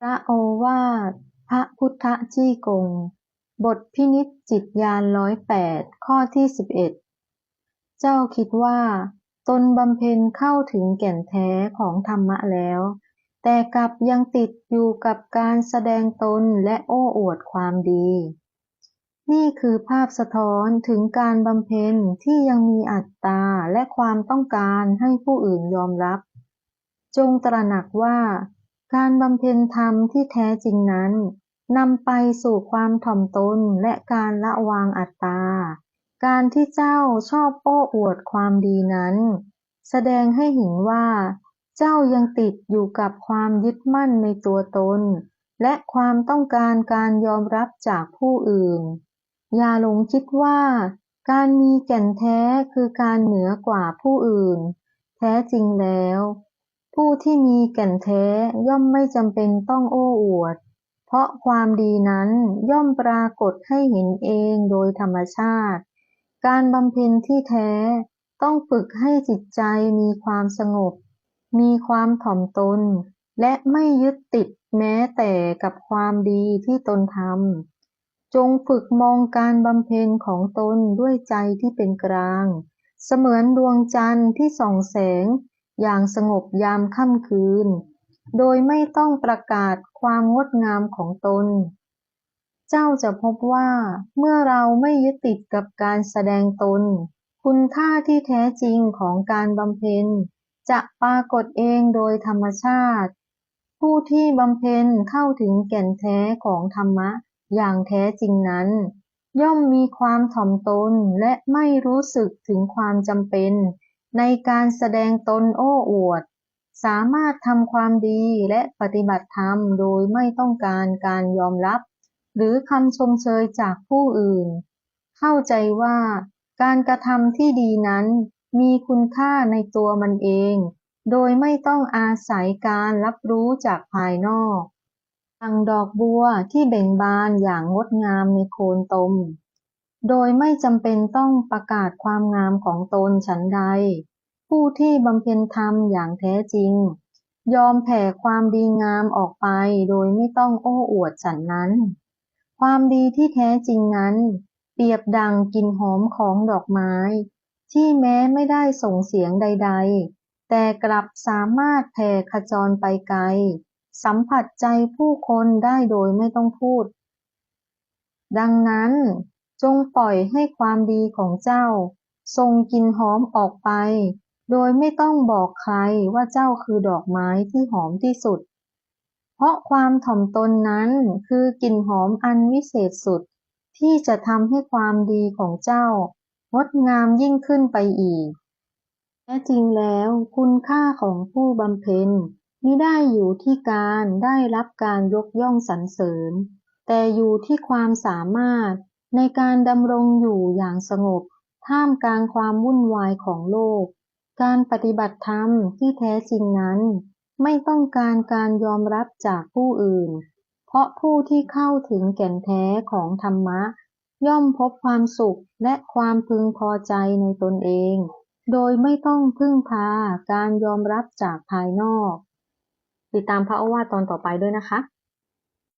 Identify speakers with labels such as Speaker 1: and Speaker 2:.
Speaker 1: พระโอวาท พระพุทธจี้กง บทพินิจจิตญาณร้อยแปดข้อที่สิบเอ็ดเจ้าคิดว่า ตนบำเพ็ญเข้าถึงแก่นแท้ของธรรมะแล้ว แต่กลับยังติดอยู่กับการแสดงตนและโอ้อวดความดี นี่คือภาพสะท้อนถึงการบำเพ็ญที่ยังมีอัตตาและความต้องการให้ผู้อื่นยอมรับ จงตระหนักว่า การบำเพ็ญธรรมที่แท้จริงนั้นนำไปสู่ความถ่อมตนและการละวางอัตตา การที่เจ้าชอบโอ้อวดความดีนั้น แสดงให้เห็นว่า เจ้ายังติดอยู่กับความยึดมั่นในตัวตน และความต้องการการยอมรับจากผู้อื่น อย่าหลงคิดว่า การมีแก่นแท้คือการเหนือกว่าผู้อื่น แท้จริงแล้ว ผู้ที่มีแก่นแท้ย่อมไม่จำเป็นต้องโอ้อวด เพราะความดีนั้นย่อมปรากฏให้เห็นเองโดยธรรมชาติ การบำเพ็ญที่แท้ต้องฝึกให้จิตใจมีความสงบ มีความถ่อมตน และไม่ยึดติดแม้แต่กับความดีที่ตนทำ จงฝึกมองการบำเพ็ญของตนด้วยใจที่เป็นกลาง เสมือนดวงจันทร์ที่ส่องแสง อย่างสงบยามค่ำคืน โดยไม่ต้องประกาศความงดงามของตน เจ้าจะพบว่าเมื่อเราไม่ยึดติดกับการแสดงตน คุณค่าที่แท้จริงของการบำเพ็ญ จะปรากฏเองโดยธรรมชาติ ผู้ที่บำเพ็ญเข้าถึงแก่นแท้ของธรรมะอย่างแท้จริงนั้นย่อมมีความถ่อมตนและไม่รู้สึกถึงความจำเป็น ในการแสดงตนโอ้อวด สามารถทำความดีและปฏิบัติธรรมโดยไม่ต้องการการยอมรับ หรือคำชมเชยจากผู้อื่น เข้าใจว่าการกระทำที่ดีนั้นมีคุณค่าในตัวมันเอง โดยไม่ต้องอาศัยการรับรู้จากภายนอกดังดอกบัวที่เบ่งบานอย่างงดงามในโคนตม โดยไม่จำเป็นต้องประกาศความงามของตนฉันใด ผู้ที่บำเพ็ญธรรมอย่างแท้จริง ยอมแผ่ความดีงามออกไปโดยไม่ต้องโอ้อวดฉันนั้น ความดีที่แท้จริงนั้น เปรียบดังกลิ่นหอมของดอกไม้ ที่แม้ไม่ได้ส่งเสียงใด ๆ แต่กลับสามารถแผ่ขจรไปไกล สัมผัสใจผู้คนได้โดยไม่ต้องพูด ดังนั้น จงปล่อยให้ความดีของเจ้าส่งกลิ่นหอมออกไป โดยไม่ต้องบอกใครว่าเจ้าคือดอกไม้ที่หอมที่สุด เพราะความถ่อมตนนั้นคือกลิ่นหอมอันวิเศษสุด ที่จะทำให้ความดีของเจ้างดงามยิ่งขึ้นไปอีกแท้จริงแล้วคุณค่าของผู้บำเพ็ญมิได้อยู่ที่การได้รับการยกย่องสรรเสริญ แต่อยู่ที่ความสามารถ ในการดำรงอยู่อย่างสงบ ท่ามกลางความวุ่นวายของโลก การปฏิบัติธรรมที่แท้จริงนั้น ไม่ต้องการการยอมรับจากผู้อื่น เพราะผู้ที่เข้าถึงแก่นแท้ของธรรมะ ย่อมพบความสุขและความพึงพอใจในตนเอง โดยไม่ต้องพึ่งพาการยอมรับจากภายนอก ติดตามพระอวาตตอนต่อไปด้วยนะคะ